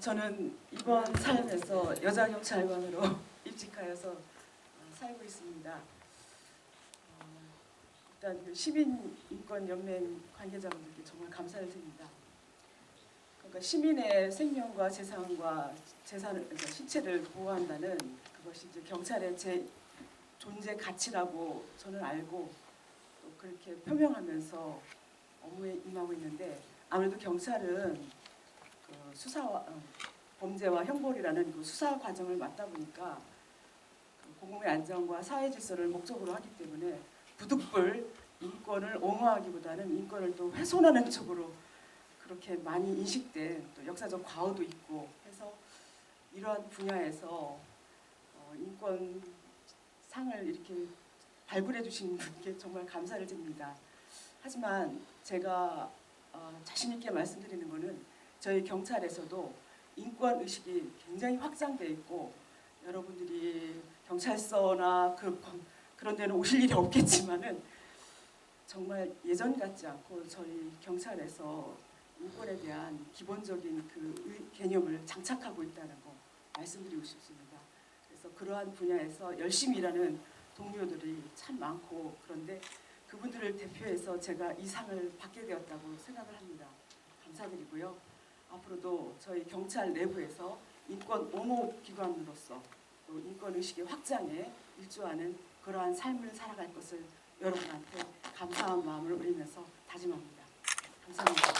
저는 이번 삶에서 여자 경찰관으로 입직하여서 어, 살고 있습니다. 어, 일단 그 시민 인권 연맹 관계자분들께 정말 감사를 드립니다. 그러니까 시민의 생명과 재산과 재산을 그러니까 신체를 보호한다는 그것이 이제 경찰의 제 존재 가치라고 저는 알고 또 그렇게 표명하면서 업무에 임하고 있는데 아무래도 경찰은 그 수사와 어, 범죄와 형벌이라는 그 수사 과정을 맡다 보니까 그 공공의 안전과 사회 질서를 목적으로 하기 때문에 부득불 인권을 옹호하기보다는 인권을 또 훼손하는 쪽으로 그렇게 많이 인식된 또 역사적 과오도 있고 해서 이러한 분야에서 어, 인권 상을 이렇게 발굴해 주신 분께 정말 감사를 드립니다. 하지만 제가 어, 자신 있게 말씀드리는 것은 저희 경찰에서도 인권 의식이 굉장히 확장돼 있고 여러분들이 경찰서나 그 그런 데는 오실 일이 없겠지만은 정말 예전 같지 않고 저희 경찰에서 인권에 대한 기본적인 그 의- 개념을 장착하고 있다는 거 말씀드리고 싶습니다. 그래서 그러한 분야에서 열심히 일하는 동료들이 참 많고 그런데 그분들을 대표해서 제가 이 상을 받게 되었다고 생각을 합니다. 감사드리고요. 앞으로도 저희 경찰 내부에서 인권 옹호 기관으로서 또 인권 의식의 확장에 일조하는 그러한 삶을 살아갈 것을 여러분한테 감사한 마음을 올리면서 다짐합니다. 감사합니다.